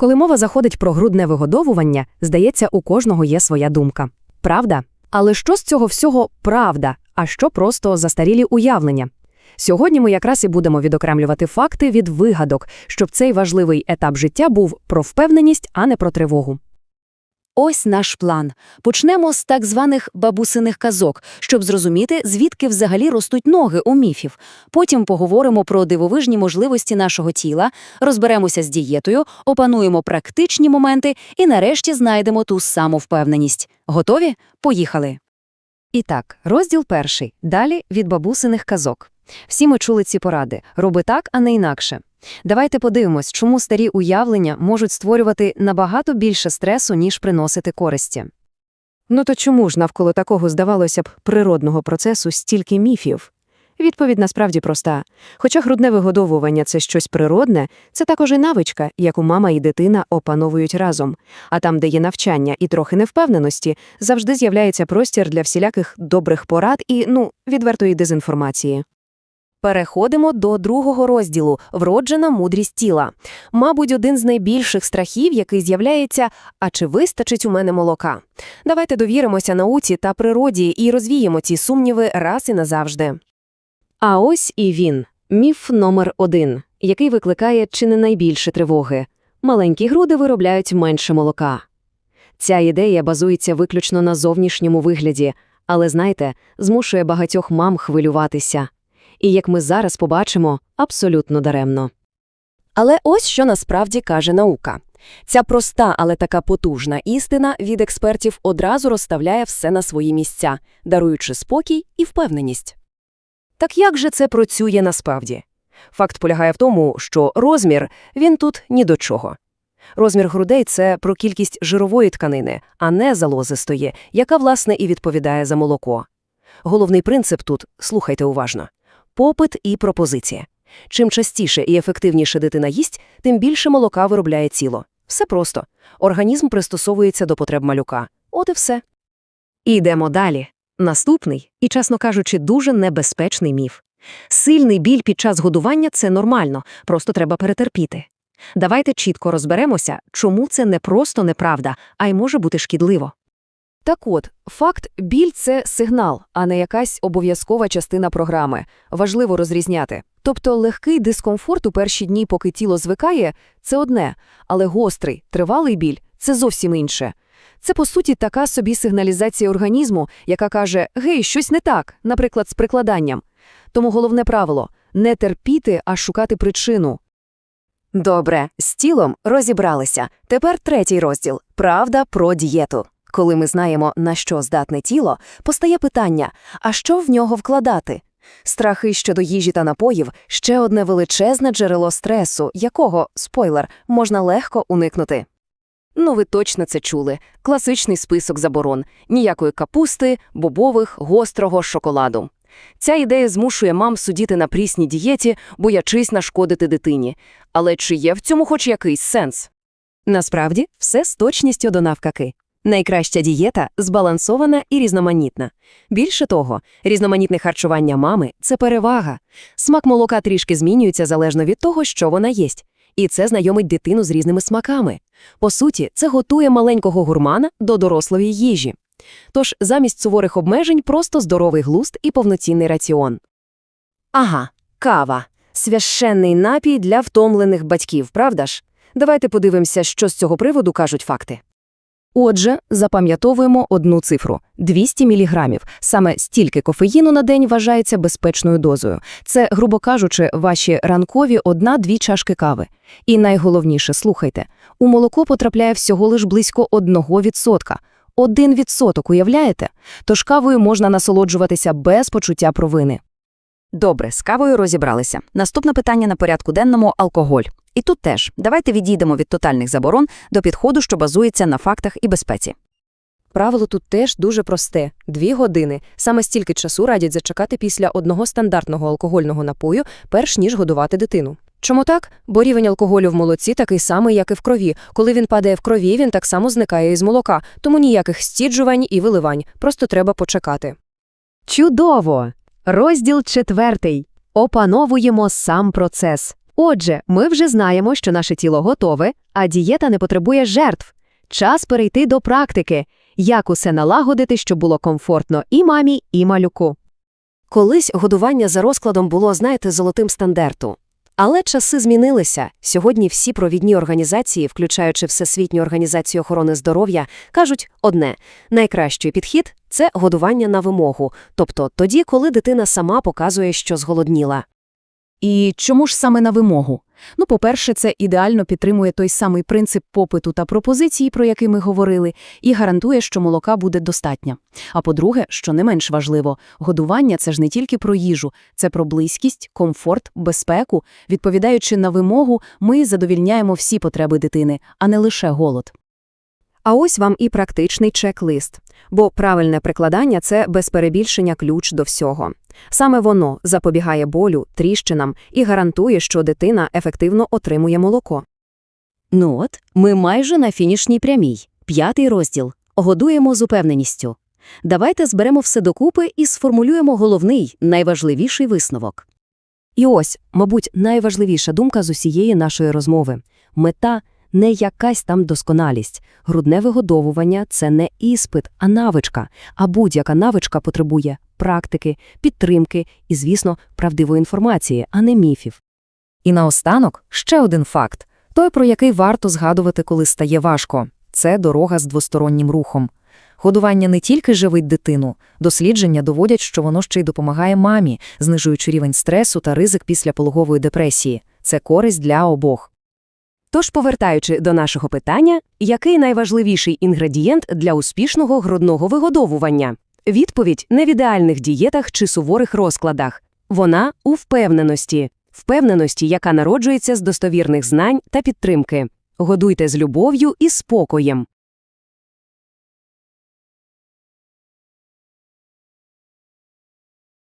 Коли мова заходить про грудне вигодовування, здається, у кожного є своя думка. Правда? Але що з цього всього правда, а що просто застарілі уявлення? Сьогодні ми якраз і будемо відокремлювати факти від вигадок, щоб цей важливий етап життя був про впевненість, а не про тривогу. Ось наш план. Почнемо з так званих бабусиних казок, щоб зрозуміти, звідки взагалі ростуть ноги у міфів. Потім поговоримо про дивовижні можливості нашого тіла, розберемося з дієтою, опануємо практичні моменти і нарешті знайдемо ту саму впевненість. Готові? Поїхали! І так, розділ перший. Далі від бабусиних казок. Всі ми чули ці поради. Роби так, а не інакше. Давайте подивимось, чому старі уявлення можуть створювати набагато більше стресу, ніж приносити користі. Ну то чому ж навколо такого, здавалося б, природного процесу стільки міфів? Відповідь насправді проста. Хоча грудне вигодовування – це щось природне, це також і навичка, яку мама і дитина опановують разом. А там, де є навчання і трохи невпевненості, завжди з'являється простір для всіляких добрих порад і, ну, відвертої дезінформації. Переходимо до другого розділу вроджена мудрість тіла. Мабуть, один з найбільших страхів, який з'являється, а чи вистачить у мене молока. Давайте довіримося науці та природі і розвіємо ці сумніви раз і назавжди. А ось і він міф номер один, який викликає чи не найбільше тривоги. Маленькі груди виробляють менше молока. Ця ідея базується виключно на зовнішньому вигляді, але, знаєте, змушує багатьох мам хвилюватися. І, як ми зараз побачимо, абсолютно даремно. Але ось що насправді каже наука. Ця проста, але така потужна істина від експертів одразу розставляє все на свої місця, даруючи спокій і впевненість. Так як же це працює насправді? Факт полягає в тому, що розмір він тут ні до чого. Розмір грудей це про кількість жирової тканини, а не залозистої, яка, власне, і відповідає за молоко. Головний принцип тут слухайте уважно попит і пропозиція. Чим частіше і ефективніше дитина їсть, тим більше молока виробляє тіло. Все просто. Організм пристосовується до потреб малюка. От і все. І йдемо далі. Наступний і, чесно кажучи, дуже небезпечний міф. Сильний біль під час годування це нормально, просто треба перетерпіти. Давайте чітко розберемося, чому це не просто неправда, а й може бути шкідливо. Так от, факт біль це сигнал, а не якась обов'язкова частина програми. Важливо розрізняти. Тобто легкий дискомфорт у перші дні, поки тіло звикає, це одне, але гострий, тривалий біль це зовсім інше. Це, по суті, така собі сигналізація організму, яка каже «Гей, щось не так», наприклад, з прикладанням. Тому головне правило – не терпіти, а шукати причину. Добре, з тілом розібралися. Тепер третій розділ – правда про дієту. Коли ми знаємо, на що здатне тіло, постає питання, а що в нього вкладати? Страхи щодо їжі та напоїв – ще одне величезне джерело стресу, якого, спойлер, можна легко уникнути. Ну, ви точно це чули. Класичний список заборон. Ніякої капусти, бобових, гострого шоколаду. Ця ідея змушує мам судіти на прісній дієті, боячись нашкодити дитині. Але чи є в цьому хоч якийсь сенс? Насправді, все з точністю до навкаки. Найкраща дієта збалансована і різноманітна. Більше того, різноманітне харчування мами це перевага. Смак молока трішки змінюється залежно від того, що вона їсть. І це знайомить дитину з різними смаками. По суті, це готує маленького гурмана до дорослої їжі. Тож замість суворих обмежень просто здоровий глуст і повноцінний раціон. Ага, кава. Священний напій для втомлених батьків, правда ж? Давайте подивимося, що з цього приводу кажуть факти. Отже, запам'ятовуємо одну цифру – 200 мг. Саме стільки кофеїну на день вважається безпечною дозою. Це, грубо кажучи, ваші ранкові одна-дві чашки кави. І найголовніше, слухайте, у молоко потрапляє всього лиш близько 1%. Один відсоток, уявляєте? Тож кавою можна насолоджуватися без почуття провини. Добре, з кавою розібралися. Наступне питання на порядку денному – алкоголь. І тут теж давайте відійдемо від тотальних заборон до підходу, що базується на фактах і безпеці. Правило тут теж дуже просте – дві години. Саме стільки часу радять зачекати після одного стандартного алкогольного напою, перш ніж годувати дитину. Чому так? Бо рівень алкоголю в молоці такий самий, як і в крові. Коли він падає в крові, він так само зникає із молока, тому ніяких стіджувань і виливань, просто треба почекати. Чудово! Розділ четвертий. Опановуємо сам процес. Отже, ми вже знаємо, що наше тіло готове, а дієта не потребує жертв. Час перейти до практики, як усе налагодити, щоб було комфортно і мамі, і малюку. Колись годування за розкладом було, знаєте, золотим стандарту. Але часи змінилися. Сьогодні всі провідні організації, включаючи Всесвітню організацію охорони здоров'я, кажуть одне – найкращий підхід – це годування на вимогу, тобто тоді, коли дитина сама показує, що зголодніла. І чому ж саме на вимогу? Ну, по-перше, це ідеально підтримує той самий принцип попиту та пропозиції, про який ми говорили, і гарантує, що молока буде достатньо. А по-друге, що не менш важливо, годування – це ж не тільки про їжу, це про близькість, комфорт, безпеку. Відповідаючи на вимогу, ми задовільняємо всі потреби дитини, а не лише голод. А ось вам і практичний чек-лист. Бо правильне прикладання – це без перебільшення ключ до всього. Саме воно запобігає болю, тріщинам і гарантує, що дитина ефективно отримує молоко. Ну от, ми майже на фінішній прямій. П'ятий розділ. Годуємо з упевненістю. Давайте зберемо все докупи і сформулюємо головний, найважливіший висновок. І ось, мабуть, найважливіша думка з усієї нашої розмови. Мета – не якась там досконалість. Грудне вигодовування – це не іспит, а навичка. А будь-яка навичка потребує практики, підтримки і, звісно, правдивої інформації, а не міфів. І наостанок ще один факт, той, про який варто згадувати, коли стає важко – це дорога з двостороннім рухом. Годування не тільки живить дитину, дослідження доводять, що воно ще й допомагає мамі, знижуючи рівень стресу та ризик після пологової депресії. Це користь для обох. Тож, повертаючи до нашого питання, який найважливіший інгредієнт для успішного грудного вигодовування? Відповідь не в ідеальних дієтах чи суворих розкладах. Вона у впевненості. Впевненості, яка народжується з достовірних знань та підтримки. Годуйте з любов'ю і спокоєм.